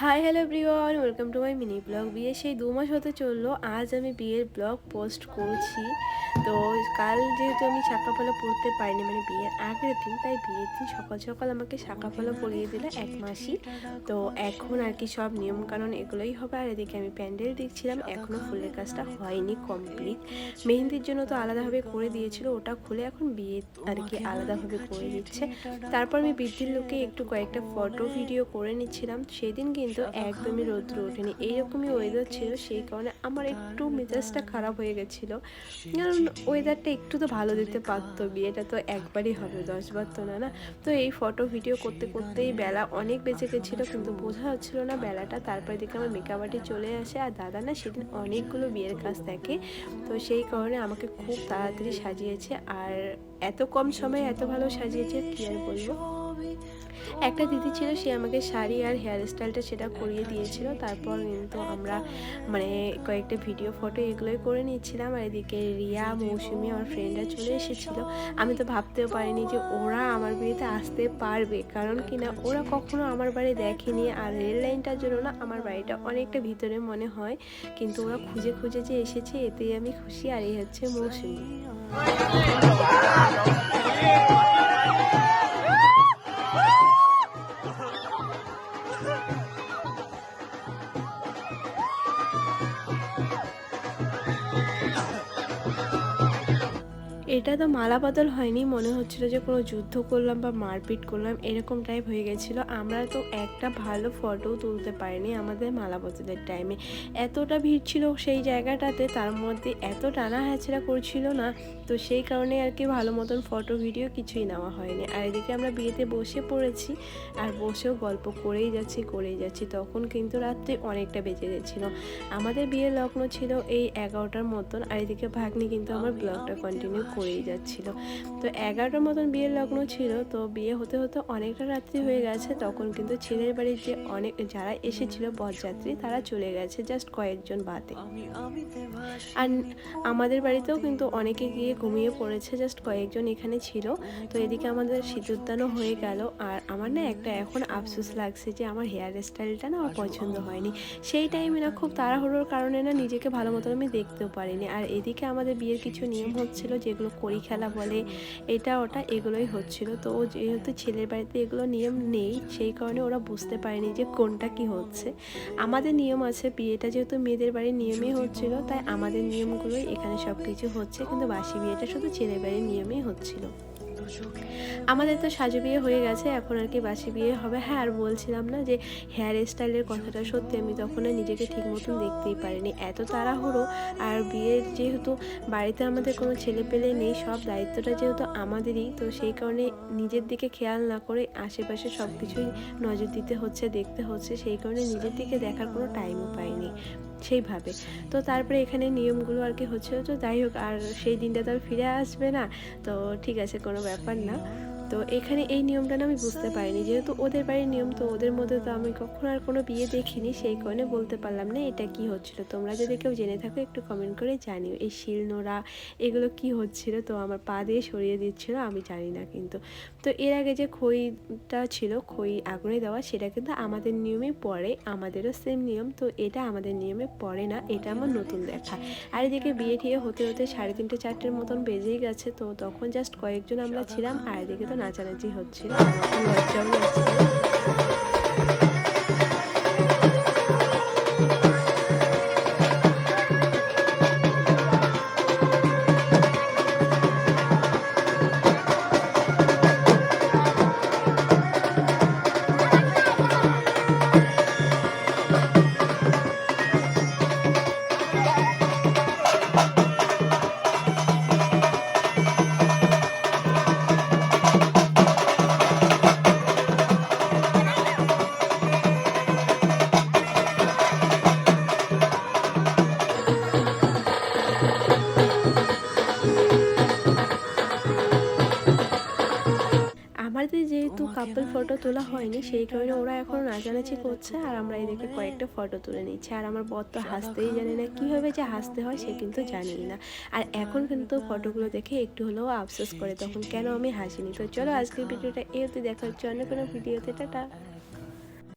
Hi hello everyone welcome to my mini blog বিয়ে সেই দু মাস হতে চলল। আজ আমি বিয়ের ব্লগ পোস্ট করছি। তো কাল যেহেতু আমি শাঁকাফলা পড়তে পারিনি মানে বিয়ের আগের দিন, তাই বিয়ের দিন সকাল সকাল আমাকে শাঁকাফলা পরিয়ে দিল এক মাসই তো এখন আর কি সব নিয়মকানুন এগুলোই হবে। আর এদিকে আমি প্যান্ডেল দেখছিলাম এখনও ফুলের কাজটা হয়নি কমপ্লিট মেহেন্দির জন্য তো আলাদাভাবে করে দিয়েছিল, ওটা খুলে এখন বিয়ে আর কি আলাদাভাবে করে দিচ্ছে। তারপর আমি বৃদ্ধির লোকে একটু কয়েকটা ফটো ভিডিও করে নিচ্ছিলাম। সেদিন কিন্তু একদমই রৌদ্র ওঠেনি। এইরকমই ওয়েদার ছিল, সেই কারণে আমার একটু মেজাজটা খারাপ হয়ে গেছিল। কারণ ওয়েদারটা একটু তো ভালো দিতে পারতো বিয়েটা তো একবারই হবে দশবার তো না না। তো এই ফটো ভিডিও করতে করতেই বেলা অনেক বেঁচে গেছিল, কিন্তু বোঝা যাচ্ছিল না বেলাটা, তারপরে দেখে আমার মেকআপ আর্টি চলে আসে, আর দাদা না সেদিন অনেকগুলো বিয়ের কাজ থাকে তো সেই কারণে আমাকে খুব তাড়াতাড়ি সাজিয়েছে, আর এত কম সময়ে এত ভালো সাজিয়েছে কী আর বলব? একটা দিদি ছিল, সে আমাকে শাড়ি আর হেয়ার স্টাইলটা সেটা করিয়ে দিয়েছিল। তারপর কিন্তু আমরা মানে কয়েকটা ভিডিও ফটো এগুলোই করে নিচ্ছিলাম। আর এদিকে রিয়া, মৌসুমি আমার ফ্রেন্ডরা চলে এসেছিল। আমি তো ভাবতেও পারিনি যে ওরা আমার বিয়েতে আসতে পারবে। কারণ কি না, ওরা কখনো আমার বাড়ি দেখেনি। আর রেল লাইনটার জন্য না, আমার বাড়িটা অনেকটা ভিতরে মনে হয়। কিন্তু ওরা খুঁজে খুঁজে যে এসেছে, এতেই আমি খুশি। আর এই হচ্ছে মৌসুমি। এটা তো মালা বদল হয়নি মনে হচ্ছিল যে কোনো যুদ্ধ করলাম বা মারপিট করলাম এরকম টাইপ হয়ে গেছিল। আমরা তো একটা ভালো ফটো তুলতে পারিনি আমাদের মালা বদলের টাইমে এতটা ভিড় ছিল সেই জায়গাটাতে তার মধ্যে এত টানা হ্যাচড়া করছিল না তো সেই কারণে আর কি ভালো মতন ফটো ভিডিও কিছুই নেওয়া হয়নি। আর এদিকে আমরা বিয়েতে বসে পড়েছি আর বসেও গল্প করেই যাচ্ছি করেই যাচ্ছি তখন কিন্তু রাত্রি অনেকটা বেজে গেছিল। আমাদের বিয়ের লগ্ন ছিল এই এগারোটার মতন আর এদিকে ভাগ্নি কিন্তু আমার ব্লগটা কন্টিনিউ করেই যাচ্ছিল। তো এগারোটার মতন বিয়ের লগ্ন ছিল, তো বিয়ে হতে হতে অনেকটা রাত্রি হয়ে গেছে। তখন কিন্তু ছেলের বাড়ির যে অনেক, যারা এসেছিল বরযাত্রী, তারা চলে গেছে জাস্ট কয়েকজন বাদে। আর আমাদের বাড়িতেও কিন্তু অনেকে গিয়ে ঘুমিয়ে পড়েছে, জাস্ট কয়েকজন এখানে ছিল। তো এদিকে আমাদের সিঁদুরদানও হয়ে গেল। আর আমার না একটা এখন আফসোস লাগছে যে আমার হেয়ার স্টাইলটা না আমার পছন্দ হয়নি। সেই টাইমে না খুব তাড়াহুড়োর কারণে না নিজেকে ভালো মতন আমি দেখতেও পারিনি। আর এদিকে আমাদের বিয়ের কিছু নিয়ম হচ্ছিল যেগুলো করি খেলা বলে এটা ওটা এগুলোই হচ্ছিল। তো ও যেহেতু ছেলের বাড়িতে এগুলো নিয়ম নেই সেই কারণে ওরা বুঝতে পারেনি যে কোনটা কি হচ্ছে। আমাদের নিয়ম আছে বিয়েটা যেহেতু মেয়েদের বাড়ির নিয়মেই হচ্ছিল তাই আমাদের নিয়মগুলোই এখানে সব কিছু হচ্ছে কিন্তু বাসি বিয়েটা শুধু ছেলের বাড়ির নিয়মেই হচ্ছিল। আমাদের তো সাজু বিয়ে হয়ে গেছে, এখন আর কি বাসি বিয়ে হবে। হ্যাঁ আর বলছিলাম না যে হেয়ার স্টাইলের কথাটা সত্যি আমি তখন নিজেকে ঠিক মতন দেখতেই পারিনি। এত তাড়াহুড়ো, আর বিয়ের যেহেতু বাড়িতে আমাদের কোনো ছেলে পেলে নেই, সব দায়িত্বটা যেহেতু আমাদেরই, তো সেই কারণে নিজের দিকে খেয়াল না করে আশেপাশে সব কিছুই নজর দিতে হচ্ছে, দেখতে হচ্ছে। সেই কারণে নিজের দিকে দেখার কোনো টাইমও পাইনি। সেইভাবে তো তারপরে এখানে নিয়মগুলো আর কি হচ্ছে তো যাই হোক আর সেই দিনটা তো আর ফিরে আসবে না। তো ঠিক আছে কোনো ব্যাপার না। তো এখানে এই নিয়মটা না আমি বুঝতে পারিনি। যেহেতু ওদের বাড়ির নিয়ম, তো ওদের মধ্যে তো আমি কখনো আর কোনো বিয়ে দেখিনি, সেই কারণে বলতে পারলাম না এটা কি হচ্ছিল। তোমরা যদি কেউ জেনে থাকো, একটু কমেন্ট করে জানিও। এই শিল নোড়া, এগুলো কি হচ্ছিল? তো আমার পা দিয়ে সরিয়ে দিচ্ছিল, আমি জানি না কিন্তু। তো এর আগে যে খইটা ছিল, খই আগুনে দেওয়া, সেটা কিন্তু আমাদের নিয়মে পড়ে, আমাদেরও সেম নিয়ম, তো এটা আমাদের নিয়মে পড়ে না, এটা আমার নতুন দেখা। আর এদিকে বিয়ে টিয়ে হতে হতে সাড়ে তিনটে, চারটের মতন বেজেই গেছে, তো তখন জাস্ট কয়েকজন আমরা ছিলাম, আর এদিকে তো নাচানাচি হচ্ছে। লজ্জাও লাগছিল যেহেতু কাপল ফটো তোলা হয়নি সেই কারণে ওরা এখন নাচানাচি করছে আর আমরা এদেরকে কয়েকটা ফটো তুলে নিচ্ছি। আর আমার বর তো হাসতেই জানি না কীভাবে যে হাসতে হয় সে কিন্তু জানি না। আর এখন কিন্তু ফটোগুলো দেখে একটু হলেও আফসোস করে তখন কেন আমি হাসিনি? তো চলো আজকের ভিডিওটা এতে দেখার জন্য অন্য কোনো ভিডিওতে টাটা।